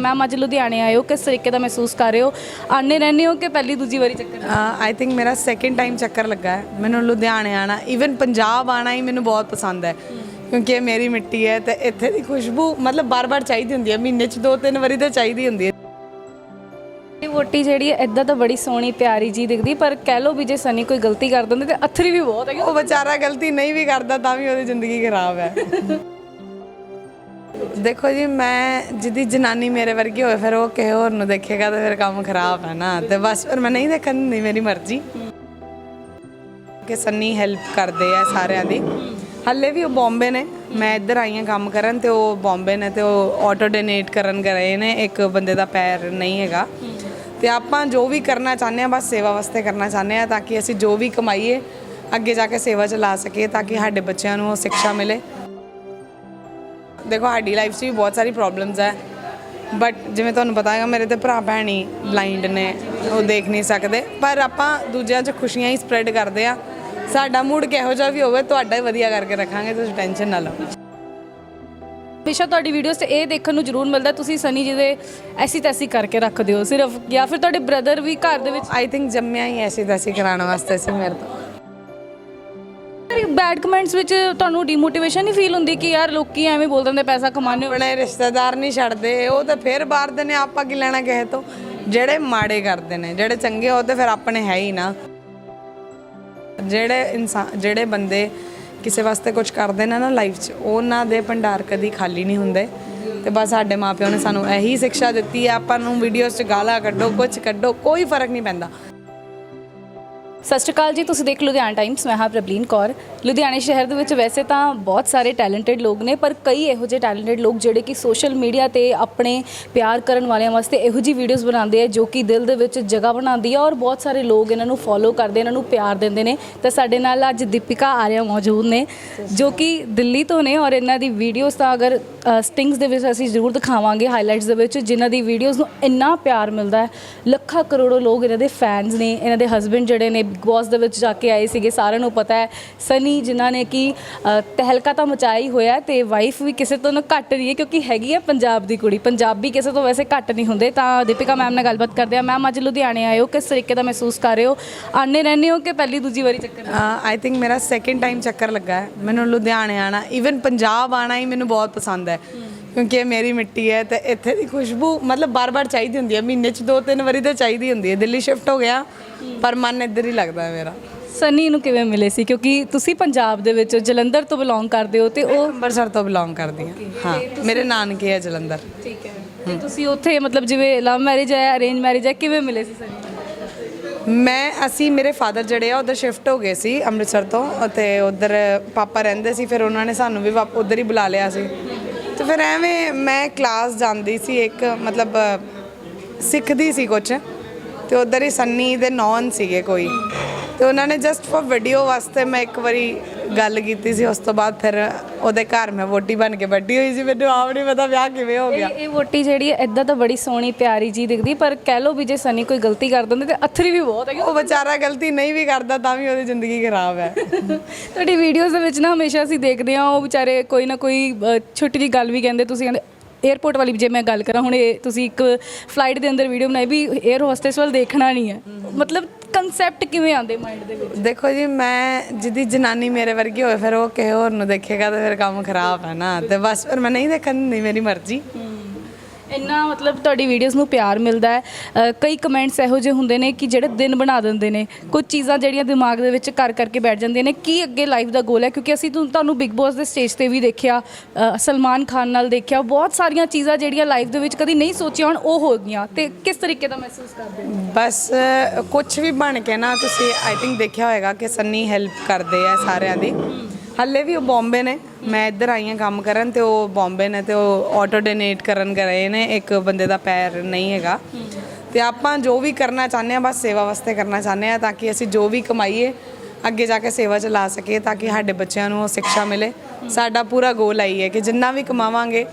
Ma'am ਅੱਜ ਲੁਧਿਆਣੇ ਆਏ ਹੋ ਕਿਸ ਤਰੀਕੇ ਦਾ ਮਹਿਸੂਸ ਕਰ ਰਹੇ ਹੋ? ਆਨੇ ਰਹਿੰਦੇ ਹੋ ਕਿ ਪਹਿਲੀ ਦੂਜੀ ਵਾਰੀ ਚੱਕਰ ਆਈ ਥਿੰਕ ਮੇਰਾ ਸੈਕਿੰਡ ਟਾਈਮ ਚੱਕਰ ਲੱਗਾ ਹੈ। ਮੈਨੂੰ ਲੁਧਿਆਣੇ ਆਣਾ ਇਵਨ ਪੰਜਾਬ ਆਣਾ ਹੀ ਮੈਨੂੰ ਬਹੁਤ ਪਸੰਦ ਹੈ। ਕਿਉਂਕਿ ਇਹ ਮੇਰੀ ਮਿੱਟੀ ਹੈ ਤੇ ਇੱਥੇ ਦੀ ਖੁਸ਼ਬੂ ਮਤਲਬ ਬਾਰ-ਬਾਰ ਚਾਹੀਦੀ ਹੁੰਦੀ ਹੈ। ਮਹੀਨੇ 'ਚ ਦੋ ਤਿੰਨ ਵਾਰੀ ਤਾਂ ਚਾਹੀਦੀ ਹੁੰਦੀ ਹੈ। ਇਹ ਵੋਟੀ ਜਿਹੜੀ ਹੈ ਇਦਾਂ ਤਾਂ ਬੜੀ ਸੋਹਣੀ ਪਿਆਰੀ ਜੀ ਦਿਖਦੀ ਪਰ ਕਹਿ ਲੋ ਵੀ ਜੇ ਸਨੀ ਕੋਈ ਗਲਤੀ ਕਰ ਦਿੰਦੇ ਤੇ ਅਥਰੀ ਵੀ ਬਹੁਤ ਹੈ ਉਹ ਵਿਚਾਰਾ ਗਲਤੀ ਨਹੀਂ ਵੀ ਕਰਦਾ ਤਾਂ ਵੀ ਉਹਦੀ ਜ਼ਿੰਦਗੀ ਖਰਾਬ ਹੈ। ਦੇਖੋ ਜੀ, ਮੈਂ ਜਿਹਦੀ ਜਨਾਨੀ ਮੇਰੇ ਵਰਗੀ ਹੋਵੇ, ਫਿਰ ਉਹ ਕਿਸੇ ਹੋਰ ਨੂੰ ਦੇਖੇਗਾ ਤਾਂ ਫਿਰ ਕੰਮ ਖਰਾਬ ਹੈ ਨਾ। ਤੇ ਬਸ ਫਿਰ ਮੈਂ ਨਹੀਂ ਦੇਖਣ ਦਿੰਦੀ, ਮੇਰੀ ਮਰਜ਼ੀ। ਕਿ ਸੰਨੀ ਹੈਲਪ ਕਰਦੇ ਆ ਸਾਰਿਆਂ ਦੀ। ਹੱਲੇ ਵੀ ਉਹ ਬੰਬੇ ਨੇ। ਮੈਂ ਇੱਧਰ ਆਈ ਹਾਂ ਕੰਮ ਕਰਨ ਤੇ ਉਹ ਬੰਬੇ ਨੇ ਤੇ ਉਹ ਆਟੋ ਡੋਨੇਟ ਕਰਨ ਗਏ ਨੇ। ਇੱਕ ਬੰਦੇ ਦਾ ਪੈਰ ਨਹੀਂ ਹੈਗਾ। ਤੇ ਆਪਾਂ ਜੋ ਵੀ ਕਰਨਾ ਚਾਹੁੰਦੇ ਆ ਬਸ ਸੇਵਾ ਵਾਸਤੇ ਕਰਨਾ ਚਾਹੁੰਦੇ ਆ ਤਾਂ ਕਿ ਅਸੀਂ ਜੋ ਵੀ ਕਮਾਈਏ, ਅੱਗੇ ਜਾ ਕੇ ਸੇਵਾ ਚ ਲਾ ਸਕੀਏ ਤਾਂ ਕਿ ਸਾਡੇ ਬੱਚਿਆਂ ਨੂੰ ਉਹ ਸਿੱਖਿਆ ਮਿਲੇ। ਦੇਖੋ ਸਾਡੀ ਲਾਈਫ 'ਚ ਵੀ ਬਹੁਤ ਸਾਰੀ ਪ੍ਰੋਬਲਮਸ ਹੈ। ਬਟ ਜਿਵੇਂ ਤੁਹਾਨੂੰ ਪਤਾ ਹੈਗਾ ਮੇਰੇ ਤੇ ਭਰਾ ਭੈਣ ਹੀ ਬਲਾਈਂਡ ਨੇ ਉਹ ਦੇਖ ਨਹੀਂ ਸਕਦੇ। ਪਰ ਆਪਾਂ ਦੂਜਿਆਂ 'ਚ ਖੁਸ਼ੀਆਂ ਹੀ ਸਪਰੈਡ ਕਰਦੇ ਆ ਸਾਡਾ ਮੂਡ ਕਿਹੋ ਜਿਹਾ ਵੀ ਹੋਵੇ ਤੁਹਾਡਾ ਹੀ ਵਧੀਆ ਕਰਕੇ ਰੱਖਾਂਗੇ ਤੁਸੀਂ ਟੈਨਸ਼ਨ ਨਾ ਲਓ। ਹਮੇਸ਼ਾ ਤੁਹਾਡੀ ਵੀਡੀਓਜ਼ ਤੇ ਇਹ ਦੇਖਣ ਨੂੰ ਜ਼ਰੂਰ ਮਿਲਦਾ ਤੁਸੀਂ ਸਨੀ ਜੀ ਦੇ ਐਸੀ ਤੈਸੀ ਕਰਕੇ ਰੱਖਦੇ ਹੋ ਸਿਰਫ ਜਾਂ ਫਿਰ ਤੁਹਾਡੇ ਬ੍ਰਦਰ ਵੀ ਘਰ ਦੇ ਵਿੱਚ ਆਈ ਥਿੰਕ ਜੰਮਿਆ ਹੀ ਐਸੀ ਤੈਸੀ ਕਰਾਉਣ ਵਾਸਤੇ ਸੀ ਮੇਰੇ ਤੋਂ। ਬੈਡ ਕਮੈਂਟਸ ਵਿੱਚ ਤੁਹਾਨੂੰ ਡੀਮੋਟੀਵੇਸ਼ਨ ਨਹੀਂ ਫੀਲ ਹੁੰਦੀ ਕਿ ਯਾਰ ਲੋਕੀ ਐਵੇਂ ਬੋਲ ਦਿੰਦੇ ਪੈਸਾ ਕਮਾਉਂਦੇ ਹੋ? ਰਿਸ਼ਤੇਦਾਰ ਨਹੀਂ ਛੱਡਦੇ, ਉਹ ਤਾਂ ਫੇਰ ਬਾਹਰ ਦੇ ਨੇ ਆਪਾਂ ਕੀ ਲੈਣਾ ਕਿਸੇ ਤੋਂ? ਜਿਹੜੇ ਮਾੜੇ ਕਰਦੇ ਨੇ, ਜਿਹੜੇ ਚੰਗੇ ਉਹ ਤੇ ਫਿਰ ਆਪਣੇ ਹੈ ਹੀ ਨਾ। ਜਿਹੜੇ ਇਨਸਾਨ ਜਿਹੜੇ ਬੰਦੇ ਕਿਸੇ ਵਾਸਤੇ ਕੁਝ ਕਰਦੇ ਨੇ ਨਾ ਲਾਈਫ 'ਚ, ਉਹਨਾਂ ਦੇ ਭੰਡਾਰ ਕਦੀ ਖਾਲੀ ਨਹੀਂ ਹੁੰਦੇ। ਤੇ ਬਸ ਸਾਡੇ ਮਾਪਿਆਂ ਨੇ ਸਾਨੂੰ ਇਹੀ ਸਿੱਖਿਆ ਦਿੱਤੀ ਹੈ ਆਪਾਂ ਨੂੰ ਵੀਡੀਓਜ਼ 'ਚ ਗਾਲਾਂ ਕੱਢੋ ਕੁਝ ਕੱਢੋ, ਕੋਈ ਫ਼ਰਕ ਨਹੀਂ ਪੈਂਦਾ। ਸਤਿ ਸ਼੍ਰੀ ਅਕਾਲ ਜੀ, ਤੁਸੀਂ ਦੇਖ ਲੁਧਿਆਣਾ ਟਾਈਮਸ ਮੈਂ ਹਾਂ ਪ੍ਰਬਲੀਨ ਕੌਰ। ਲੁਧਿਆਣੇ ਸ਼ਹਿਰ ਦੇ ਵਿੱਚ ਵੈਸੇ ਤਾਂ ਬਹੁਤ ਸਾਰੇ ਟੈਲੈਂਟਡ ਲੋਕ ਨੇ, ਪਰ ਕਈ ਇਹੋ ਜਿਹੇ ਟੈਲੈਂਟਡ ਲੋਕ ਜਿਹੜੇ ਕਿ ਸੋਸ਼ਲ ਮੀਡੀਆ ਤੇ ਆਪਣੇ ਪਿਆਰ ਕਰਨ ਵਾਲਿਆਂ ਵਾਸਤੇ ਇਹੋ ਜਿਹੀ ਵੀਡੀਓਜ਼ ਬਣਾਉਂਦੇ ਆ, ਜੋ ਕਿ ਦਿਲ ਦੇ ਵਿੱਚ ਜਗ੍ਹਾ ਬਣਾਉਂਦੀ ਆ ਔਰ ਬਹੁਤ ਸਾਰੇ ਲੋਕ ਇਹਨਾਂ ਨੂੰ ਫੋਲੋ ਕਰਦੇ, ਇਹਨਾਂ ਨੂੰ ਪਿਆਰ ਦਿੰਦੇ ਨੇ। ਤਾਂ ਸਾਡੇ ਨਾਲ ਅੱਜ ਦੀਪਿਕਾ ਆਰਿਆ ਮੌਜੂਦ ਨੇ, ਜੋ ਕਿ ਦਿੱਲੀ ਤੋਂ ਨੇ ਔਰ ਇਹਨਾਂ ਦੀ ਵੀਡੀਓਜ਼ ਤਾਂ ਅਗਰ ਸਟਿੰਗਸ ਦੇ ਵਿੱਚ ਅਸੀਂ ਜ਼ਰੂਰ ਦਿਖਾਵਾਂਗੇ ਹਾਈਲਾਈਟਸ ਦੇ ਵਿੱਚ, ਜਿਨ੍ਹਾਂ ਦੀ ਵੀਡੀਓਜ਼ ਨੂੰ ਇੰਨਾ ਪਿਆਰ ਮਿਲਦਾ ਹੈ। ਲੱਖਾਂ ਕਰੋੜੋ ਲੋਕ ਇਹਨਾਂ ਦੇ ਫੈਨਸ ਨੇ, ਇਹਨਾਂ ਦੇ ਹਸਬੰਡ ਜਿਹੜੇ ਨੇ ਬਿਗ ਬੌਸ ਦੇ ਵਿੱਚ ਜਾ ਕੇ ਆਏ ਸੀਗੇ ਸਾਰਿਆਂ ਨੂੰ ਪਤਾ ਹੈ। ਸਨੀ ਜਿਨ੍ਹਾਂ ਨੇ ਕਿ ਅ, ਤਹਿਲਕਾ ਤਾਂ ਹੀ ਹੋਇਆ ਤੇ ਵਾਈਫ ਵੀ ਕਿਸੇ ਤੋਂ ਨਾ ਘੱਟ ਨਹੀਂ ਹੈ ਕਿਉਂਕਿ ਹੈਗੀ ਹੈ ਪੰਜਾਬ ਦੀ ਕੁੜੀ। ਪੰਜਾਬੀ ਕਿਸੇ ਤੋਂ ਵੈਸੇ ਘੱਟ ਨਹੀਂ ਹੁੰਦੇ। ਤਾਂ ਦੀਪਿਕਾ ਮੈਮ ਨਾਲ ਗੱਲਬਾਤ ਕਰਦੇ ਆ ਮੈਮ ਅੱਜ ਲੁਧਿਆਣੇ ਆਏ ਹੋ। ਕਿਸ ਤਰੀਕੇ ਦਾ ਮਹਿਸੂਸ ਕਰ ਰਹੇ ਹੋ? ਆਨੇ ਰਹਿੰਦੇ ਹੋ ਕਿ ਪਹਿਲੀ ਦੂਜੀ ਵਾਰੀ ਚੱਕਰ ਆਈ ਥਿੰਕ ਮੇਰਾ ਸੈਕਿੰਡ ਟਾਈਮ ਚੱਕਰ ਲੱਗਾ ਹੈ। ਮੈਨੂੰ ਲੁਧਿਆਣੇ ਆਣਾ ਇਵਨ ਪੰਜਾਬ ਆਣਾ ਹੀ ਮੈਨੂੰ ਬਹੁਤ ਪਸੰਦ ਹੈ। ਕਿਉਂਕਿ ਇਹ ਮੇਰੀ ਮਿੱਟੀ ਹੈ ਤੇ ਇੱਥੇ ਦੀ ਖੁਸ਼ਬੂ ਮਤਲਬ ਬਾਰ-ਬਾਰ ਚਾਹੀਦੀ ਹੁੰਦੀ ਹੈ। ਮਹੀਨੇ 'ਚ ਦੋ ਤਿੰਨ ਵਾਰੀ ਤਾਂ ਚਾਹੀਦੀ ਹੁੰਦੀ ਹੈ। ਦਿੱਲੀ ਸ਼ਿਫਟ ਹੋ ਗਿਆ। ਪਰ ਮਨ ਇੱਧਰ ਹੀ ਲੱਗਦਾ ਹੈ ਮੇਰਾ। ਸਨੀ ਨੂੰ ਕਿਵੇਂ ਮਿਲੇ ਸੀ? ਕਿਉਂਕਿ ਤੁਸੀਂ ਪੰਜਾਬ ਦੇ ਵਿੱਚ ਜਲੰਧਰ ਤੋਂ ਬਿਲੋਂਗ ਕਰਦੇ ਹੋ ਤੇ ਉਹ ਅੰਮ੍ਰਿਤਸਰ ਤੋਂ ਬਿਲੋਂਗ ਕਰਦੀ ਹਾਂ। ਹਾਂ ਮੇਰੇ ਨਾਨਕੇ ਹੈ ਜਲੰਧਰ। ਠੀਕ ਹੈ। ਤੇ ਤੁਸੀਂ ਉੱਥੇ ਮਤਲਬ ਜਿਵੇਂ ਲਵ ਮੈਰਿਜ ਹੈ ਅਰੇਂਜ ਮੈਰਿਜ ਹੈ ਕਿਵੇਂ ਮਿਲੇ ਸੀ ਸਨੀ? ਨੂੰ? ਮੈਂ ਅਸੀਂ ਮੇਰੇ ਫਾਦਰ ਜਿਹੜੇ ਆ ਉਧਰ ਸ਼ਿਫਟ ਹੋ ਗਏ ਸੀ ਅੰਮ੍ਰਿਤਸਰ ਤੋਂ ਅਤੇ ਉਧਰ ਪਾਪਾ ਰਹਿੰਦੇ ਸੀ ਫਿਰ ਉਹਨਾਂ ਨੇ ਸਾਨੂੰ ਵੀ ਉਧਰ ਹੀ ਬੁਲਾ ਲਿਆ ਸੀ। ਤੇ ਫਿਰ ਐਵੇਂ ਮੈਂ ਕਲਾਸ ਜਾਂਦੀ ਸੀ ਇੱਕ ਮਤਲਬ ਸਿੱਖਦੀ ਸੀ ਕੁਝ ਤੇ ਉਧਰ ਹੀ ਸੰਨੀ ਦੇ ਨੌਨ ਸੀਗੇ ਕੋਈ। ਤੇ ਉਹਨਾਂ ਨੇ ਜਸਟ ਫॉर ਵੀਡੀਓ ਵਾਸਤੇ ਮੈਂ ਇੱਕ ਵਾਰੀ ਗੱਲ ਕੀਤੀ ਸੀ ਉਸ ਤੋਂ ਬਾਅਦ ਫਿਰ ਉਹਦੇ ਘਰ ਮੈਂ ਵੋਟੀ ਬਣ ਕੇ ਬੈਠੀ ਹੋਈ ਸੀ ਮੈਨੂੰ ਆਪ ਨਹੀਂ ਪਤਾ ਵਿਆਹ ਕਿਵੇਂ ਹੋ ਗਿਆ। ਇਹ ਇਹ ਵੋਟੀ ਜਿਹੜੀ ਹੈ ਇਦਾਂ ਤਾਂ ਬੜੀ ਸੋਹਣੀ ਪਿਆਰੀ ਜੀ ਦਿਖਦੀ ਪਰ ਕਹਿ ਲੋ ਵੀ ਜੇ ਸਨੀ ਕੋਈ ਗਲਤੀ ਕਰ ਦਿੰਦੇ ਤੇ ਅਥਰੀ ਵੀ ਬਹੁਤ ਹੈ ਉਹ ਵਿਚਾਰਾ ਗਲਤੀ ਨਹੀਂ ਵੀ ਕਰਦਾ ਤਾਂ ਵੀ ਉਹਦੀ ਜ਼ਿੰਦਗੀ ਖਰਾਬ ਹੈ। ਤੁਹਾਡੀ ਵੀਡੀਓਜ਼ ਦੇ ਵਿੱਚ ਨਾ ਹਮੇਸ਼ਾ ਅਸੀਂ ਦੇਖਦੇ ਹਾਂ ਉਹ ਵਿਚਾਰੇ ਕੋਈ ਨਾ ਕੋਈ ਅ, ਛੋਟੀ ਜੀ ਗੱਲ ਵੀ ਕਹਿੰਦੇ ਤੁਸੀਂ ਕਹਿੰਦੇ ਏਅਰਪੋਰਟ ਵਾਲੀ ਜੇ ਮੈਂ ਗੱਲ ਕਰਾਂ, ਹੁਣ ਇਹ ਤੁਸੀਂ ਇੱਕ ਫਲਾਈਟ ਦੇ ਅੰਦਰ ਵੀਡੀਓ ਬਣਾਈ ਵੀ ਏਅਰ ਹੋਸਟੈਸ ਵੱਲ ਦੇਖਣਾ ਨਹੀਂ ਹੈ। ਮਤਲਬ ਕਨਸੈਪਟ ਕਿਵੇਂ ਆਉਂਦੇ ਮਾਈਂਡ ਦੇ ਵਿੱਚ? ਦੇਖੋ ਜੀ, ਮੈਂ ਜਿਹਦੀ ਜਨਾਨੀ ਮੇਰੇ ਵਰਗੀ ਹੋਵੇ, ਫਿਰ ਉਹ ਕਿਸੇ ਹੋਰ ਨੂੰ ਦੇਖੇਗਾ ਤਾਂ ਫਿਰ ਕੰਮ ਖਰਾਬ ਹੈ ਨਾ। ਤੇ ਬਸ ਫਿਰ ਮੈਂ ਨਹੀਂ ਦੇਖਣ ਨਹੀਂ ਮੇਰੀ ਮਰਜ਼ੀ। ਇੰਨਾ ਮਤਲਬ ਤੁਹਾਡੀ ਵੀਡੀਓਜ਼ ਨੂੰ ਪਿਆਰ ਮਿਲਦਾ ਹੈ। ਅ, ਕਈ ਕਮੈਂਟਸ ਇਹੋ ਜਿਹੇ ਹੁੰਦੇ ਨੇ ਕਿ ਜਿਹੜੇ ਦਿਨ ਬਣਾ ਦਿੰਦੇ ਨੇ। ਕੁਝ ਚੀਜ਼ਾਂ ਜਿਹੜੀਆਂ ਦਿਮਾਗ ਦੇ ਵਿੱਚ ਕਰ ਕਰਕੇ ਬੈਠ ਜਾਂਦੀਆਂ ਨੇ। ਕੀ ਅੱਗੇ ਲਾਈਫ ਦਾ ਗੋਲ ਹੈ? ਕਿਉਂਕਿ ਅਸੀਂ ਤੁਹਾ- ਤੁਹਾਨੂੰ ਬਿਗ ਬੌਸ ਦੇ ਸਟੇਜ ਤੇ ਵੀ ਦੇਖਿਆ ਅ, ਸਲਮਾਨ ਖਾਨ ਨਾਲ ਦੇਖਿਆ। ਬਹੁਤ ਸਾਰੀਆਂ ਚੀਜ਼ਾਂ ਜਿਹੜੀਆਂ ਲਾਈਫ ਦੇ ਵਿੱਚ ਕਦੀ ਨਹੀਂ ਸੋਚੀਆਂ ਹੋਣ ਉਹ ਹੋ ਗਈਆਂ। ਤੇ ਕਿਸ ਤਰੀਕੇ ਦਾ ਮਹਿਸੂਸ ਕਰਦੇ ਹੋ? ਬਸ ਕੁਝ ਵੀ ਬਣ ਕੇ ਨਾ ਤੁਸੀਂ ਆਈ ਥਿੰਕ ਦੇਖਿਆ ਹੋਏਗਾ ਕਿ ਸੰਨੀ ਹੈਲਪ ਕਰਦੇ ਆ ਸਾਰਿਆਂ ਦੀ। ਹੱਲੇ ਵੀ ਉਹ ਬੰਬੇ ਨੇ। ਮੈਂ ਇੱਧਰ ਆਈ ਹਾਂ ਕੰਮ ਕਰਨ ਤੇ ਉਹ ਬੰਬੇ ਨੇ ਤੇ ਉਹ ਆਟੋ ਡੋਨੇਟ ਕਰਨ ਗਏ ਨੇ। ਇੱਕ ਬੰਦੇ ਦਾ ਪੈਰ ਨਹੀਂ ਹੈਗਾ। ਤੇ ਆਪਾਂ ਜੋ ਵੀ ਕਰਨਾ ਚਾਹੁੰਦੇ ਆ ਬਸ ਸੇਵਾ ਵਾਸਤੇ ਕਰਨਾ ਚਾਹੁੰਦੇ ਆ ਤਾਂ ਕਿ ਅਸੀਂ ਜੋ ਵੀ ਕਮਾਈਏ, ਅੱਗੇ ਜਾ ਕੇ ਸੇਵਾ ਚ ਲਾ ਸਕੀਏ ਤਾਂ ਕਿ ਸਾਡੇ ਬੱਚਿਆਂ ਨੂੰ ਉਹ ਸਿੱਖਿਆ ਮਿਲੇ। ਸਾਡਾ ਪੂਰਾ ਗੋਲ ਆਈ ਹੈ ਕਿ ਜਿੰਨਾ ਵੀ ਕਮਾਵਾਂਗੇ,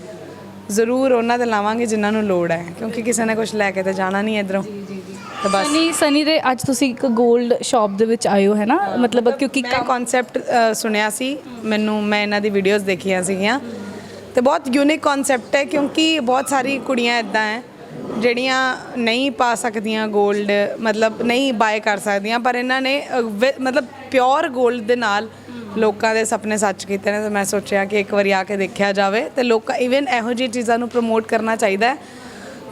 ਜ਼ਰੂਰ ਉਹਨਾਂ ਤੇ ਲਾਵਾਂਗੇ ਜਿਨ੍ਹਾਂ ਨੂੰ ਲੋੜ ਹੈ। ਕਿਉਂਕਿ ਕਿਸੇ ਨੇ ਕੁਝ ਲੈ ਕੇ ਤਾਂ ਜਾਣਾ ਨਹੀਂ ਇਧਰੋਂ। ਤਾਂ ਸਨੀ ਸਨੀ ਦੇ ਅੱਜ ਤੁਸੀਂ ਇੱਕ ਗੋਲਡ ਸ਼ਾਪ ਦੇ ਵਿੱਚ ਆਏ ਹੋ ਹੈ ਨਾ? ਮਤਲਬ ਕਿਉਂਕਿ ਮੈਂ ਕਨਸੈਪਟ ਸੁਣਿਆ ਸੀ। ਮੈਨੂੰ ਮੈਂ ਇਹਨਾਂ ਦੀ ਵੀਡੀਓਜ਼ ਦੇਖੀਆਂ ਸੀਗੀਆਂ। ਤੇ ਬਹੁਤ ਯੂਨਿਕ ਕਨਸੈਪਟ ਹੈ ਕਿਉਂਕਿ ਬਹੁਤ ਸਾਰੀ ਕੁੜੀਆਂ ਇਦਾਂ ਹੈ ਜਿਹੜੀਆਂ ਨਹੀਂ ਪਾ ਸਕਦੀਆਂ ਗੋਲਡ ਮਤਲਬ ਨਹੀਂ ਬਾਏ ਕਰ ਸਕਦੀਆਂ ਪਰ ਇਹਨਾਂ ਨੇ ਵਿ- ਮਤਲਬ ਪਿਓਰ ਗੋਲਡ ਦੇ ਨਾਲ ਲੋਕਾਂ ਦੇ ਸੁਪਨੇ ਸੱਚ ਕੀਤੇ ਨੇ। ਤੇ ਮੈਂ ਸੋਚਿਆ ਕਿ ਇੱਕ ਵਾਰੀ ਆ ਕੇ ਦੇਖਿਆ ਜਾਵੇ ਤੇ ਲੋਕਾਂ ਇਵਨ ਇਹੋ ਜਿਹੀ ਚੀਜ਼ਾਂ ਨੂੰ ਪ੍ਰਮੋਟ ਕਰਨਾ ਚਾਹੀਦਾ ਹੈ।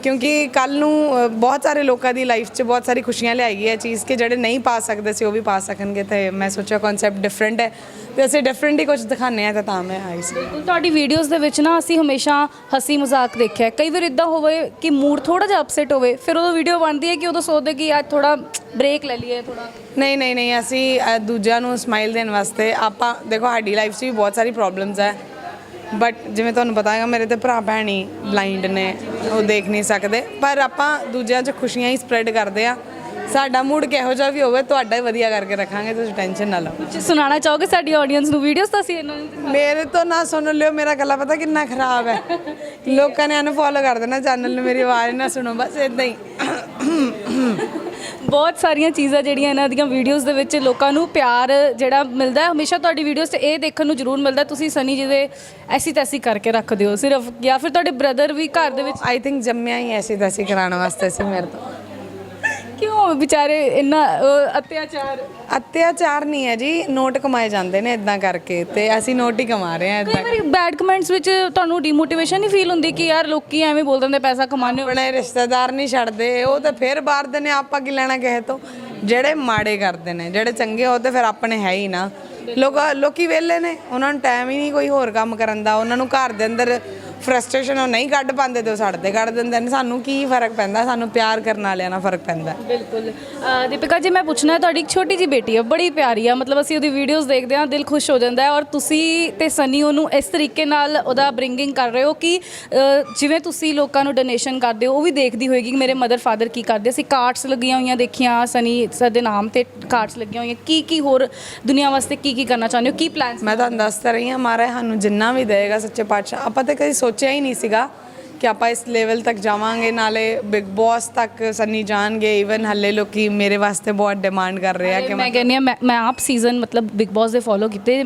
ਕਿਉਂਕਿ ਕੱਲ ਨੂੰ ਬਹੁਤ ਸਾਰੇ ਲੋਕਾਂ ਦੀ ਲਾਈਫ 'ਚ ਬਹੁਤ ਸਾਰੀ ਖੁਸ਼ੀਆਂ ਲਿਆਈ ਹੈ ਚੀਜ਼ ਕਿ ਜਿਹੜੇ ਨਹੀਂ ਪਾ ਸਕਦੇ ਸੀ ਉਹ ਵੀ ਪਾ ਸਕਣਗੇ। ਤੇ ਮੈਂ ਸੋਚਿਆ ਕਨਸੈਪਟ ਡਿਫਰੈਂਟ ਹੈ। ਤੇ ਅਸੀਂ ਡਿਫਰੈਂਟ ਹੀ ਕੁਝ ਦਿਖਾਉਂਦੇ ਆ ਤਾਂ ਤਾਂ ਮੈਂ ਆਈ ਸੀ। ਬਿਲਕੁਲ ਤੁਹਾਡੀ ਵੀਡੀਓਜ਼ ਦੇ ਵਿੱਚ ਨਾ ਅਸੀਂ ਹਮੇਸ਼ਾ ਹਸੀ ਮਜ਼ਾਕ ਦੇਖਿਆ। ਕਈ ਵਾਰ ਇਦਾਂ ਹੋਵੇ ਕਿ ਮੂਡ ਥੋੜਾ ਜਿਹਾ ਅਪਸੈਟ ਹੋਵੇ ਫਿਰ ਉਦੋਂ ਵੀਡੀਓ ਬਣਦੀ ਹੈ ਕਿ ਉਦੋਂ ਸੋਚਦੇ ਕਿ ਅੱਜ ਥੋੜਾ ਬ੍ਰੇਕ ਲੈ ਲਈਏ ਥੋੜਾ ਨਹੀਂ ਨਹੀਂ ਨਹੀਂ ਅਸੀਂ ਦੂਜਿਆਂ ਨੂੰ ਸਮਾਈਲ ਦੇਣ ਵਾਸਤੇ ਆਪਾਂ ਦੇਖੋ ਸਾਡੀ ਲਾਈਫ 'ਚ ਵੀ ਬਹੁਤ ਸਾਰੀ ਪ੍ਰੋਬਲਮਸ ਹੈ। ਬਟ ਜਿਵੇਂ ਤੁਹਾਨੂੰ ਪਤਾ ਹੈਗਾ ਮੇਰੇ ਤੇ ਭਰਾ ਭੈਣ ਹੀ ਬਲਾਈਂਡ ਨੇ ਉਹ ਦੇਖ ਨਹੀਂ ਸਕਦੇ। ਪਰ ਆਪਾਂ ਦੂਜਿਆਂ 'ਚ ਖੁਸ਼ੀਆਂ ਹੀ ਸਪਰੈਡ ਕਰਦੇ ਆ। ਸਾਡਾ ਮੂਡ ਕਿਹੋ ਜਿਹਾ ਵੀ ਹੋਵੇ ਤੁਹਾਡਾ ਹੀ ਵਧੀਆ ਕਰਕੇ ਰੱਖਾਂਗੇ ਤੁਸੀਂ ਟੈਨਸ਼ਨ ਨਾ ਲਓ। ਕੁਝ ਸੁਣਾਉਣਾ ਚਾਹੋਗੇ ਸਾਡੀ ਆਡੀਅנס ਨੂੰ? ਵੀਡੀਓਜ਼ ਤਾਂ ਅਸੀਂ ਇਹਨਾਂ ਨੂੰ ਮੇਰੇ ਤੋਂ ਨਾ ਸੁਣ ਲਿਓ ਮੇਰਾ ਗਲਾ ਪਤਾ ਕਿੰਨਾ ਖਰਾਬ ਹੈ। ਲੋਕਾਂ ਨੇ ਅਨਫੋਲੋ ਕਰ ਦੇਣਾ ਚੈਨਲ ਨੂੰ ਮੇਰੀ ਆਵਾਜ਼ ਨਾ ਸੁਣੋ ਬਸ ਇਦਾਂ ਹੀ। ਬਹੁਤ ਸਾਰੀਆਂ ਚੀਜ਼ਾਂ ਜਿਹੜੀਆਂ ਇਹਨਾਂ ਦੀਆਂ ਵੀਡੀਓਜ਼ ਦੇ ਵਿੱਚ ਲੋਕਾਂ ਨੂੰ ਪਿਆਰ ਜਿਹੜਾ ਮਿਲਦਾ ਹੈ ਹਮੇਸ਼ਾ ਤੁਹਾਡੀ ਵੀਡੀਓਜ਼ 'ਚ ਇਹ ਦੇਖਣ ਨੂੰ ਜ਼ਰੂਰ ਮਿਲਦਾ ਤੁਸੀਂ ਸਨੀ ਜੀ ਦੇ ਐਸੀ ਤੈਸੀ ਕਰਕੇ ਰੱਖਦੇ ਹੋ ਸਿਰਫ ਜਾਂ ਫਿਰ ਤੁਹਾਡੇ ਬ੍ਰਦਰ ਵੀ ਘਰ ਦੇ ਵਿੱਚ ਆਈ ਥਿੰਕ ਜੰਮਿਆ ਹੀ ਐਸੀ ਤੈਸੀ ਕਰਾਉਣ ਵਾਸਤੇ ਸੀ ਮੇਰੇ ਤੋਂ। ਕਿਉਂ ਵਿਚਾਰੇ ਇੰਨਾ ਅਤਿਆਚਾਰ ਅਤਿਆਚਾਰ ਨਹੀਂ ਹੈ ਜੀ ਨੋਟ ਕਮਾਏ ਜਾਂਦੇ ਨੇ ਇਦਾਂ ਕਰਕੇ ਤੇ ਅਸੀਂ ਨੋਟ ਹੀ ਕਮਾ ਰਹੇ ਹਾਂ ਕਈ ਇਦਾਂ ਵਾਰੀ ਬੈਡ ਕਮੈਂਟਸ ਵਿੱਚ ਤੁਹਾਨੂੰ ਡੀਮੋਟੀਵੇਸ਼ਨ ਨਹੀਂ ਫੀਲ ਹੁੰਦੀ ਕਿ ਯਾਰ ਲੋਕੀ ਐਵੇਂ ਬੋਲ ਦਿੰਦੇ ਪੈਸਾ ਹੋ? ਆਪਣੇ ਰਿਸ਼ਤੇਦਾਰ ਨਹੀਂ ਛੱਡਦੇ ਉਹ ਤਾਂ ਫਿਰ ਬਾਹਰ ਦੇ ਨੇ ਆਪਾਂ ਕੀ ਲੈਣਾ ਕਿਸੇ ਤੋਂ? ਜਿਹੜੇ ਮਾੜੇ ਕਰਦੇ ਨੇ ਜਿਹੜੇ ਚੰਗੇ ਉਹ ਤੇ ਫਿਰ ਆਪਣੇ ਹੈ ਹੀ ਨਾ। ਲੋਕ ਲੋਕੀ ਵਿਹਲੇ ਨੇ ਉਹਨਾਂ ਨੂੰ ਟਾਈਮ ਹੀ ਨਹੀਂ ਕੋਈ ਹੋਰ ਕੰਮ ਕਰਨ ਦਾ ਉਹਨਾਂ ਨੂੰ ਘਰ ਦੇ ਅੰਦਰ ਫਰਸਟ੍ਰੇਸ਼ਨ ਉਹ ਨਹੀਂ ਕੱਢ ਪਾਉਂਦੇ ਤੇ ਉਹ ਸਾਡੇ ਤੇ ਕੱਢ ਦਿੰਦੇ ਨੇ। ਸਾਨੂੰ ਕੀ ਫ਼ਰਕ ਪੈਂਦਾ? ਸਾਨੂੰ ਪਿਆਰ ਕਰਨ ਵਾਲਿਆਂ ਨਾਲ ਫ਼ਰਕ ਪੈਂਦਾ। ਬਿਲਕੁਲ। ਅਹ ਦੀਪਿਕਾ ਜੀ ਮੈਂ ਪੁੱਛਣਾ ਹੈ ਤੁਹਾਡੀ ਇੱਕ ਛੋਟੀ ਜੀ ਬੇਟੀ ਹੈ ਬੜੀ ਪਿਆਰੀ ਆ ਮਤਲਬ ਅਸੀਂ ਉਹਦੀ ਵੀਡੀਓਜ਼ ਦੇਖਦੇ ਹਾਂ ਦਿਲ ਖੁਸ਼ ਹੋ ਜਾਂਦਾ ਹੈ ਔਰ ਤੁਸੀਂ ਤੇ ਸਨੀ ਉਹਨੂੰ ਇਸ ਤਰੀਕੇ ਨਾਲ ਉਹਦਾ ਬ੍ਰਿੰਗਿੰਗ ਕਰ ਰਹੇ ਹੋ ਕਿ ਅਹ, ਜਿਵੇਂ ਤੁਸੀਂ ਲੋਕਾਂ ਨੂੰ ਡੋਨੇਸ਼ਨ ਕਰਦੇ ਹੋ ਉਹ ਵੀ ਦੇਖਦੀ ਹੋਏਗੀ ਕਿ ਮੇਰੇ ਮਦਰ ਫਾਦਰ ਕੀ ਕਰਦੇ ਅਸੀਂ ਕਾਰਡਸ ਲੱਗੀਆਂ ਹੋਈਆਂ ਦੇਖੀਆਂ ਸਨੀ ਸਰ ਦੇ ਨਾਮ ਤੇ ਕਾਰਡਸ ਲੱਗੀਆਂ ਹੋਈਆਂ। ਕੀ ਕੀ ਹੋਰ ਦੁਨੀਆ ਵਾਸਤੇ ਕੀ ਕੀ ਕਰਨਾ ਚਾਹੁੰਦੇ ਹੋ? ਕੀ ਪਲਾਨਸ ਮੈਂ ਤੁਹਾਨੂੰ ਦੱਸ ਤਾਂ ਰਹੀ ਹਾਂ ਮਹਾਰਾਜ ਸਾਨੂੰ ਜਿੰਨਾ ਵੀ ਦੇਗਾ ਸੱਚੇ ਪਾਤਸ਼ਾਹ। ਆਪਾਂ ਤਾਂ ਕਦੀ ਸੋਚਿਆ ਹੀ ਨਹੀਂ ਸੀਗਾ ਕਿ ਆਪਾਂ ਇਸ ਲੈਵਲ ਤੱਕ ਜਾਵਾਂਗੇ ਨਾਲੇ ਬਿਗ ਬੌਸ ਤੱਕ ਸੰਨੀ ਜਾਣਗੇ ਇਵਨ ਹੱਲੇ ਲੋਕੀ ਮੇਰੇ ਵਾਸਤੇ ਬਹੁਤ ਡਿਮਾਂਡ ਕਰ ਰਹੇ ਆ ਕਿ ਮੈਂ ਹਾਂ ਮੈਂ ਮੈਂ ਆਪ ਸੀਜ਼ਨ ਮਤਲਬ ਬਿਗ ਬਾਸ ਦੇ ਫੋਲੋ ਕੀਤੇ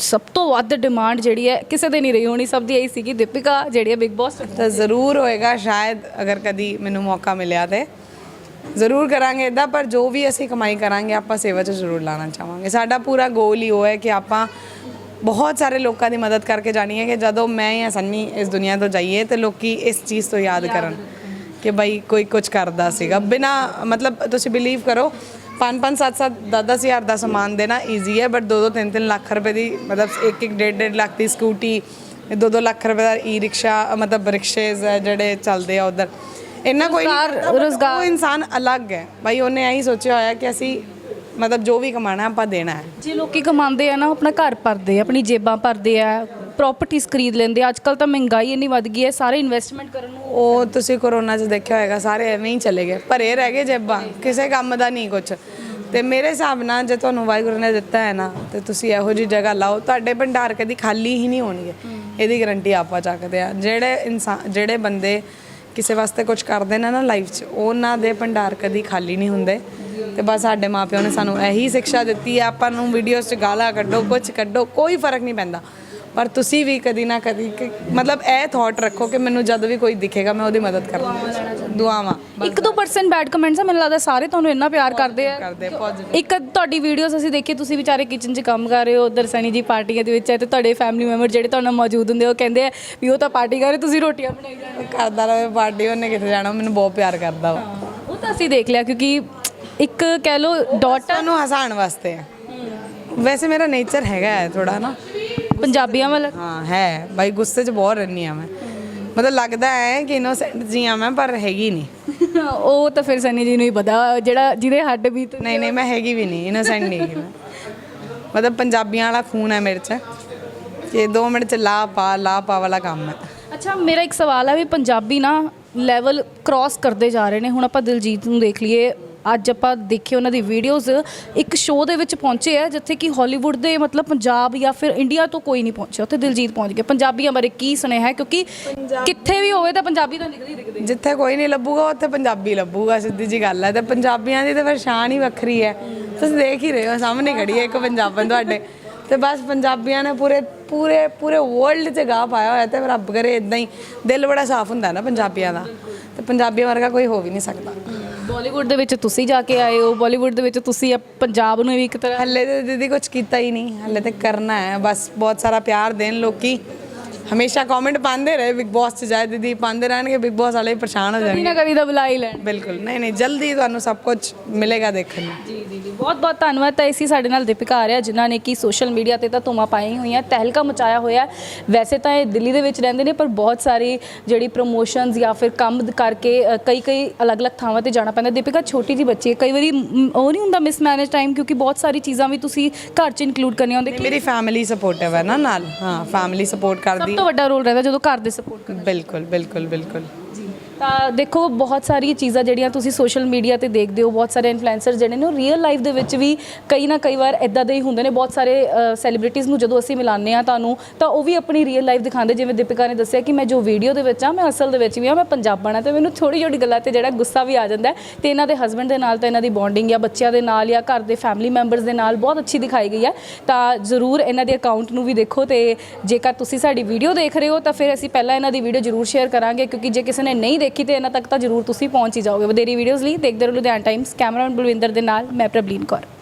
ਸਭ ਤੋਂ ਵੱਧ ਡਿਮਾਂਡ ਜਿਹੜੀ ਹੈ ਕਿਸੇ ਦੇ ਨਹੀਂ ਰਹੀ ਹੋਣੀ ਸਭ ਦੀ ਇਹੀ ਸੀ ਕਿ ਦੀਪਿਕਾ ਜਿਹੜੀ ਹੈ ਬਿਗ ਬਾਸ ਤਾਂ। ਜ਼ਰੂਰ ਹੋਏਗਾ ਸ਼ਾਇਦ ਅਗਰ ਕਦੀ ਮੈਨੂੰ ਮੌਕਾ ਮਿਲਿਆ ਤੇ। ਜ਼ਰੂਰ ਕਰਾਂਗੇ ਇਦਾਂ ਪਰ ਜੋ ਵੀ ਅਸੀਂ ਕਮਾਈ ਕਰਾਂਗੇ ਆਪਾਂ ਸੇਵਾ 'ਚ ਜ਼ਰੂਰ ਲਾਣਾ ਚਾਹਾਂਗੇ। ਸਾਡਾ ਪੂਰਾ ਗੋਲ ਹੀ ਉਹ ਹੈ ਕਿ ਆਪਾਂ ਬਹੁਤ ਸਾਰੇ ਲੋਕਾਂ ਦੀ ਮਦਦ ਕਰਕੇ ਜਾਣੀ ਹੈ ਕਿ ਜਦੋਂ ਮੈਂ ਜਾਂ ਸੰਨੀ ਇਸ ਦੁਨੀਆ ਤੋਂ ਜਾਈਏ ਤੇ ਲੋਕੀ ਇਸ ਚੀਜ਼ ਤੋਂ ਯਾਦ ਕਰਨ ਕਿ ਬਈ ਕੋਈ ਕੁਝ ਕਰਦਾ ਸੀਗਾ। ਬਿਨਾ ਮਤਲਬ ਤੁਸੀਂ ਬਿਲੀਵ ਕਰੋ 5 5 7 7 10 10 ਹਜ਼ਾਰ ਦਾ ਸਮਾਨ ਦੇਣਾ ਈਜ਼ੀ ਹੈ ਬਟ 2 2 3 3 ਲੱਖ ਰੁਪਏ ਦੀ ਮਤਲਬ 1 1 ਡੇਢ ਡੇਢ ਲੱਖ ਦੀ ਸਕੂਟੀ 2 2 ਲੱਖ ਰੁਪਏ ਦਾ ਈ ਰਿਕਸ਼ਾ ਮਤਲਬ ਰਿਕਸ਼ੇਜ਼ ਜਿਹੜੇ ਚੱਲਦੇ ਆ ਉਧਰ। ਇੰਨਾ ਕੋਈ ਰੁਜ਼ਗਾਰ-। ਉਹ ਇਨਸਾਨ ਅਲੱਗ ਹੈ। ਭਾਈ ਉਹਨੇ ਇਹੀ ਸੋਚਿਆ ਹੋਇਆ ਕਿ ਅਸੀਂ ਮਤਲਬ ਜੋ ਵੀ ਕਮਾਣਾ ਆਪਾਂ ਦੇਣਾ ਹੈ। ਜੇ ਲੋਕੀ ਕਮਾਉਂਦੇ ਆ ਨਾ ਆਪਣਾ ਘਰ ਭਰਦੇ ਆ ਆਪਣੀ ਜੇਬਾਂ ਭਰਦੇ ਆ ਪ੍ਰਾਪਰਟੀਆਂ ਖਰੀਦ ਲੈਂਦੇ ਆ। ਅੱਜ ਕੱਲ ਤਾਂ ਮਹਿੰਗਾਈ ਇੰਨੀ ਵੱਧ ਗਈ ਹੈ ਸਾਰੇ ਇਨਵੈਸਟਮੈਂਟ ਕਰਨ ਨੂੰ ਉਹ ਤੁਸੀਂ ਕਰੋਨਾ 'ਚ ਦੇਖਿਆ ਹੋਏਗਾ ਸਾਰੇ ਐਵੇਂ ਹੀ ਚਲੇ ਗਏ। ਭਰੇ ਰਹਿ ਗਏ ਜੇਬਾਂ ਕਿਸੇ ਕੰਮ ਦਾ ਨਹੀਂ ਕੁਝ ਤੇ ਮੇਰੇ ਹਿਸਾਬ ਨਾਲ ਜੇ ਤੁਹਾਨੂੰ ਵਾਹਿਗੁਰੂ ਨੇ ਦਿੱਤਾ ਹੈ ਨਾ ਤੇ ਤੁਸੀਂ ਇਹੋ ਜਿਹੀ ਜਗ੍ਹਾ ਲਾਓ। ਤੁਹਾਡੇ ਭੰਡਾਰ ਕਦੀ ਖਾਲੀ ਹੀ ਨਹੀਂ ਹੋਣਗੇ। ਇਹਦੀ ਗਾਰੰਟੀ ਆਪਾਂ ਚੱਕਦੇ ਆ। ਜਿਹੜੇ ਇਨਸਾਨ ਜਿਹੜੇ ਬੰਦੇ ਕਿਸੇ ਵਾਸਤੇ ਕੁਝ ਕਰਦੇ ਨੇ ਨਾ ਲਾਈਫ 'ਚ ਉਹਨਾਂ ਦੇ ਭੰਡਾਰ ਕਦੀ ਖਾਲੀ ਨਹੀਂ ਹੁੰਦੇ। ਤੇ ਬਸ ਸਾਡੇ ਮਾਪਿਆਂ ਨੇ ਸਾਨੂੰ ਇਹੀ ਸਿੱਖਿਆ ਦਿੱਤੀ ਹੈ ਆਪਾਂ ਨੂੰ ਵੀਡੀਓਜ਼ 'ਚ ਗਾਲਾਂ ਕੱਢੋ ਕੁਝ ਕੱਢੋ ਕੋਈ ਫ਼ਰਕ ਨਹੀਂ ਪੈਂਦਾ। ਪਰ ਤੁਸੀਂ ਵੀ ਕਦੀ ਨਾ ਕਦੀ ਕਿ- ਮਤਲਬ ਇਹ ਥਾਟ ਰੱਖੋ ਕਿ ਮੈਨੂੰ ਜਦ ਵੀ ਕੋਈ ਦਿਖੇਗਾ ਮੈਂ ਉਹਦੀ ਮਦਦ ਕਰਾਂਗਾ ਦੁਆਵਾਂ ਇੱਕ ਦੋ ਪਰਸੈਂਟ ਬੈਡ ਕਮੈਂਟਸ ਆ ਮੈਨੂੰ ਲੱਗਦਾ ਸਾਰੇ ਤੁਹਾਨੂੰ ਇੰਨਾ ਪਿਆਰ ਕਰਦੇ ਆ। ਕਰਦੇ ਪੋਜ਼ਿਟਿਵ ਇੱਕ ਤੁਹਾਡੀ ਵੀਡੀਓਜ਼ ਅਸੀਂ ਦੇਖੀ ਤੁਸੀਂ ਵਿਚਾਰੇ ਕਿਚਨ 'ਚ ਕੰਮ ਕਰ ਰਹੇ ਹੋ ਉਧਰ ਸਨੀ ਜੀ ਪਾਰਟੀਆਂ ਦੇ ਵਿੱਚ ਹੈ ਤੇ ਤੁਹਾਡੇ ਫੈਮਿਲੀ ਮੈਂਬਰ ਜਿਹੜੇ ਤੁਹਾਡੇ ਨਾਲ ਮੌਜੂਦ ਹੁੰਦੇ ਉਹ ਕਹਿੰਦੇ ਆ ਵੀ ਉਹ ਤਾਂ ਪਾਰਟੀ ਕਰ ਰਹੇ ਤੁਸੀਂ ਰੋਟੀਆਂ ਬਣਾਈ ਜਾਂਦੇ ਕਰਦਾ ਰਹੇ ਪਾਰਟੀ ਉਹਨੇ ਕਿੱਥੇ ਜਾਣਾ ਮੈਨੂੰ ਬਹੁਤ ਪਿਆਰ ਕਰਦਾ ਵਾ। ਉਹ ਤਾਂ ਅਸੀਂ ਦੇਖ ਲਿਆ ਕਿਉਂਕਿ ਇੱਕ ਕਹਿ ਲੋ ਡਾਟਰ ਤੁਹਾਨੂੰ ਹਸਾਉਣ ਵਾਸਤੇ ਹੈ ਵੈਸੇ ਮੇਰਾ ਨੇਚਰ ਹੈਗਾ ਹੈ ਥੋੜਾ ਨਾ। ਪੰਜਾਬੀਆਂ ਵਾਲਾ? ਹਾਂ ਹੈ। ਬਾਈ ਗੁੱਸੇ 'ਚ ਬਹੁਤ ਰਹਿੰਦੀ ਆ ਮੈਂ। ਮਤਲਬ ਲੱਗਦਾ ਹੈ ਕਿ ਇਨੋਸੈਂਟ ਜੀ ਆ ਮੈਂ ਪਰ ਹੈਗੀ ਨਹੀਂ। ਉਹ ਤਾਂ ਫਿਰ ਸਨੀ ਜੀ ਨੂੰ ਹੀ ਪਤਾ ਜਿਹੜਾ ਜਿਹਦੇ ਹੱਡ ਵੀ ਨਹੀਂ ਨਹੀਂ ਮੈਂ ਹੈਗੀ ਵੀ ਨਹੀਂ ਇਨੋਸੈਂਟ ਨਹੀਂ ਹੈਗੀ ਮੈਂ। ਮਤਲਬ ਪੰਜਾਬੀਆਂ ਵਾਲਾ ਖੂਨ ਹੈ ਮੇਰੇ 'ਚ ਕਿ 2 ਮਿੰਟ 'ਚ ਲਾ ਪਾ ਲਾ ਪਾ ਵਾਲਾ ਕੰਮ ਹੈ। ਅੱਛਾ ਮੇਰਾ ਇੱਕ ਸਵਾਲ ਹੈ ਵੀ ਪੰਜਾਬੀ ਨਾ ਲੈਵਲ ਕ੍ਰਾਸ ਕਰਦੇ ਜਾ ਰਹੇ ਨੇ। ਹੁਣ ਆਪਾਂ ਦਿਲਜੀਤ ਨੂੰ ਦੇਖ ਲਈਏ ਅੱਜ ਆਪਾਂ ਦੇਖੇ ਉਹਨਾਂ ਦੀ ਵੀਡੀਓਜ਼ ਇੱਕ ਸ਼ੋਅ ਦੇ ਵਿੱਚ ਪਹੁੰਚੇ ਆ ਜਿੱਥੇ ਕਿ ਹਾਲੀਵੁੱਡ ਦੇ ਮਤਲਬ ਪੰਜਾਬ ਜਾਂ ਫਿਰ ਇੰਡੀਆ ਤੋਂ ਕੋਈ ਨਹੀਂ ਪਹੁੰਚਿਆ। ਉੱਥੇ ਦਿਲਜੀਤ ਪਹੁੰਚ ਗਿਆ। ਪੰਜਾਬੀਆਂ ਬਾਰੇ ਕੀ ਸੁਣਿਆ ਹੈ? ਕਿਉਂਕਿ ਕਿੱਥੇ ਵੀ ਹੋਵੇ ਤਾਂ ਪੰਜਾਬੀ ਤਾਂ ਨਿਕਲ ਹੀ ਦਿਖਦੇ ਜਿੱਥੇ ਕੋਈ ਨਹੀਂ ਲੱਭੂਗਾ ਉੱਥੇ ਪੰਜਾਬੀ ਲੱਭੂਗਾ ਸਿੱਧੀ ਜੀ ਗੱਲ ਹੈ ਤੇ ਪੰਜਾਬੀਆਂ ਦੀ ਤਾਂ ਫਿਰ ਸ਼ਾਨ ਹੀ ਵੱਖਰੀ ਹੈ। ਤੁਸੀਂ ਦੇਖ ਹੀ ਰਹੇ ਹੋ ਸਾਹਮਣੇ ਖੜੀ ਹੈ ਇੱਕ ਪੰਜਾਬਣ ਤੁਹਾਡੇ। ਤੇ ਬਸ ਪੰਜਾਬੀਆਂ ਨੇ ਪੂਰੇ ਪੂਰੇ ਪੂਰੇ ਵਰਲਡ 'ਚ ਗਾ ਪਾਇਆ ਹੋਇਆ ਤੇ ਰੱਬ ਕਰੇ ਇਦਾਂ ਹੀ ਦਿਲ ਬੜਾ ਸਾਫ਼ ਹੁੰਦਾ ਨਾ ਪੰਜਾਬੀਆਂ ਦਾ। ਤੇ ਪੰਜਾਬੀਆਂ ਵਰਗਾ ਕੋਈ ਹੋ ਵੀ ਨਹੀਂ ਸਕਦਾ। ਬਾਲੀਵੁੱਡ ਦੇ ਵਿੱਚ ਤੁਸੀਂ ਜਾ ਕੇ ਆਏ ਹੋ ਬਾਲੀਵੁੱਡ ਦੇ ਵਿੱਚ ਤੁਸੀਂ ਅਪ- ਪੰਜਾਬ ਨੂੰ ਵੀ ਇੱਕ ਤਰ੍ਹਾਂ ਹੱਲੇ ਤੇ ਦੀਦੀ ਕੁਝ ਕੀਤਾ ਹੀ ਨਹੀਂ, ਹੱਲੇ ਤੇ ਕਰਨਾ ਹੈ। ਬਸ ਬਹੁਤ ਸਾਰਾ ਪਿਆਰ ਦੇਣ ਲੋਕੀ। ਹਮੇਸ਼ਾ ਕਮੈਂਟ ਪਾਉਂਦੇ ਰਹੇ ਬਿਗ ਬੌਸ 'ਚ ਜਾਏ ਦੀਦੀ ਪਾਉਂਦੇ ਰਹਿਣਗੇ ਬਿਗ ਬੌਸ ਵਾਲੇ ਪਰੇਸ਼ਾਨ ਹੋ ਕਦੀ ਜਾਣਗੇ। ਨਾ ਕਦੀ ਤਾਂ ਬੁਲਾ ਹੀ ਲੈਣ ਬਿਲਕੁਲ ਨਹੀਂ ਨਹੀਂ ਜਲਦੀ ਤੁਹਾਨੂੰ ਸਭ ਕੁਝ ਮਿਲੇਗਾ ਦੇਖਣ ਨੂੰ। ਜੀ ਜੀ ਜੀ ਬਹੁਤ ਬਹੁਤ ਧੰਨਵਾਦ ਤਾਂ ਇਸੀ ਸਾਡੇ ਨਾਲ ਦੀਪਿਕਾ ਆ ਰਿਹਾ ਜਿਨ੍ਹਾਂ ਨੇ ਕਿ ਸੋਸ਼ਲ ਮੀਡੀਆ ਤੇ ਤਾਂ ਧੁੰਮਾਂ ਪਾਈ ਹੋਈਆਂ ਤਹਿਲਕਾ ਮਚਾਇਆ ਹੋਇਆ ਵੈਸੇ ਤਾਂ ਇਹ ਦਿੱਲੀ ਦੇ ਵਿੱਚ ਰਹਿੰਦੇ ਨੇ ਪਰ ਬਹੁਤ ਸਾਰੀ ਜਿਹੜੀ ਪ੍ਰੋਮੋਸ਼ਨਸ ਜਾਂ ਫਿਰ ਕੰਮ ਦ- ਕਰਕੇ ਅ, ਕਈ ਕਈ ਅਲੱਗ-ਅਲੱਗ ਥਾਵਾਂ ਤੇ ਜਾਣਾ ਪੈਂਦਾ। ਦੀਪਿਕਾ ਛੋਟੀ ਜੀ ਬੱਚੀ ਹੈ ਕਈ ਵਾਰੀ ਮ, ਉਹ ਨਹੀਂ ਹੁੰਦਾ ਮਿਸਮੈਨੇਜ ਟਾਈਮ ਕਿਉਂਕਿ ਬਹੁਤ ਸਾਰੀ ਚੀਜ਼ਾਂ ਵੀ ਤੁਸੀਂ ਘਰ 'ਚ ਇਨਕਲੂਡ ਕਰਨੀਆਂ ਹੁੰਦੀਆਂ। ਮੇਰੀ ਫੈਮਿਲੀ ਸਪੋਰਟਿਵ ਹੈ ਨਾ ਨਾਲ। ਹਾਂ ਫੈਮਿਲੀ ਸਪੋਰਟ ਸਭ ਤੋਂ ਵੱਡਾ ਰੋਲ ਰਹਿੰਦਾ ਜਦੋਂ ਘਰ ਦੇ ਸਪੋਰਟ ਬਿਲਕੁਲ ਬਿਲਕੁਲ ਬਿਲਕੁਲ। ਤਾਂ ਦੇਖੋ, ਬਹੁਤ ਸਾਰੀਆਂ ਚੀਜ਼ਾਂ ਜਿਹੜੀਆਂ ਤੁਸੀਂ ਸੋਸ਼ਲ ਮੀਡੀਆ ਤੇ ਦੇਖਦੇ ਹੋ, ਬਹੁਤ ਸਾਰੇ ਇਨਫਲੂਐਂਸਰ ਜਿਹੜੇ ਨੇ ਉਹ ਰੀਅਲ ਲਾਈਫ ਦੇ ਵਿੱਚ ਵੀ ਕਈ ਨਾ ਕਈ ਵਾਰ ਇਦਾਂ ਦੇ ਹੀ ਹੁੰਦੇ ਨੇ, ਬਹੁਤ ਸਾਰੇ ਸੈਲੀਬ੍ਰਿਟੀਜ਼ ਨੂੰ ਜਦੋਂ ਅਸੀਂ ਮਿਲਾਉਂਦੇ ਆ ਤੁਹਾਨੂੰ, ਤਾਂ ਉਹ ਵੀ ਆਪਣੀ ਰੀਅਲ ਲਾਈਫ ਦਿਖਾਉਂਦੇ, ਜਿਵੇਂ ਦੀਪਿਕਾ ਨੇ ਦੱਸਿਆ ਕਿ ਮੈਂ ਜੋ ਵੀਡੀਓ ਦੇ ਵਿੱਚ ਆ, ਮੈਂ ਅਸਲ ਦੇ ਵਿੱਚ ਵੀ ਆ, ਮੈਂ ਪੰਜਾਬਣ ਆ, ਤੇ ਮੈਨੂੰ ਥੋੜੀ ਛੋਟੀ ਗੱਲਾਂ ਤੇ ਜਿਹੜਾ ਗੁੱਸਾ ਵੀ ਆ ਜਾਂਦਾ ਹੈ, ਤੇ ਇਹਨਾਂ ਦੇ ਹਸਬੰਡ ਦੇ ਨਾਲ ਤਾਂ ਇਹਨਾਂ ਦੀ ਬੌਂਡਿੰਗ ਜਾਂ ਬੱਚਿਆਂ ਦੇ ਨਾਲ ਜਾਂ ਘਰ ਦੇ ਫੈਮਿਲੀ ਮੈਂਬਰਸ ਦੇ ਨਾਲ ਬਹੁਤ ਅੱਛੀ ਦਿਖਾਈ ਗਈ ਹੈ, ਤਾਂ ਜ਼ਰੂਰ ਇਹਨਾਂ ਦੇ ਅਕਾਊਂਟ ਨੂੰ ਵੀ ਦੇਖੋ, ਤੇ ਜੇਕਰ ਤੁਸੀਂ ਸਾਡੀ ਵੀਡੀਓ ਦੇਖ ਰਹੇ ਹੋ, ਤਾਂ ਫਿਰ ਅਸੀਂ ਪਹਿਲਾਂ ਇਹਨਾਂ ਦੀ ਵੀਡੀਓ ਜ਼ਰੂਰ ਸ਼ੇਅਰ ਕਰਾਂਗੇ, ਕਿਉਂਕਿ ਜੇ ਕਿਸੇ ਨੇ ਨਹੀਂ ਦੇਖੀ ਤੇ ਇਹਨਾਂ ਤੱਕ ਤਾਂ ਜ਼ਰੂਰ ਤੁਸੀਂ ਪਹੁੰਚ ਹੀ ਜਾਓਗੇ। ਵਧੇਰੀ ਵੀਡੀਓਜ਼ ਲਈ ਦੇਖਦੇ ਰਹੋ ਲੁਧਿਆਣਾ ਟਾਈਮਸ ਕੈਮਰਾਮੈਨ ਬਲਵਿੰਦਰ ਦੇ ਨਾਲ, ਮੈਂ ਪ੍ਰਬਲੀਨ ਕੌਰ।